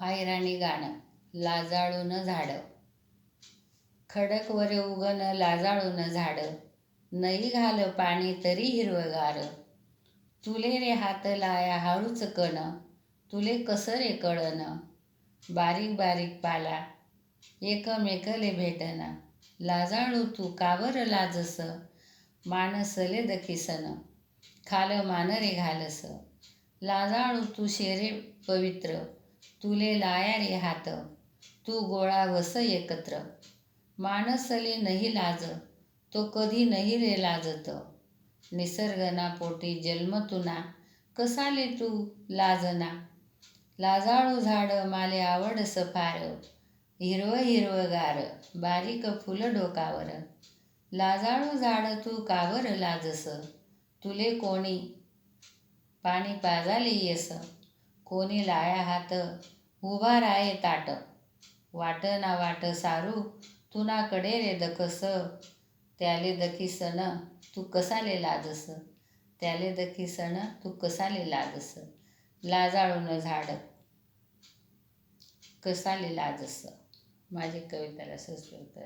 आयराणी गाणं लाजाळून झाडं. खडकवर उगन लाजाळून झाडं. नई घाल पाणी तरी हिरवगार. तुले रे हात लाया हळूच कण तुले कसं रे कळन बारीक बारीक पाला एकमेकले भेटन लाजाळू तू कावर लाजस मानसले दखीसन. खाल मान रे घालस. लाजाळू तू शेरे पवित्र. तुले लाया रे हात तू गोळा वस एकत्र. माणसले नाही लाज तो कधी नाही रे लाजत. निसर्गना पोटी जन्म तुना कसाले तू लाजना? लाजाळू झाड माले आवडस फार हिरव हिरवगार बारीक फुल डोकावर. लाजाळू झाड तू कावर लाजस तुले कोणी पाणी पाजाले येस. कोणी लाया हात उभा राये ताट. वाट ना वाट सारू तुनाकडे रे दखस त्याले दखीसन तू कसाले लाजस. त्याले दखिसन तू कसाले लाजस. लाजाळून झाड कसाले लाजस. माझी कविताला संस्कृत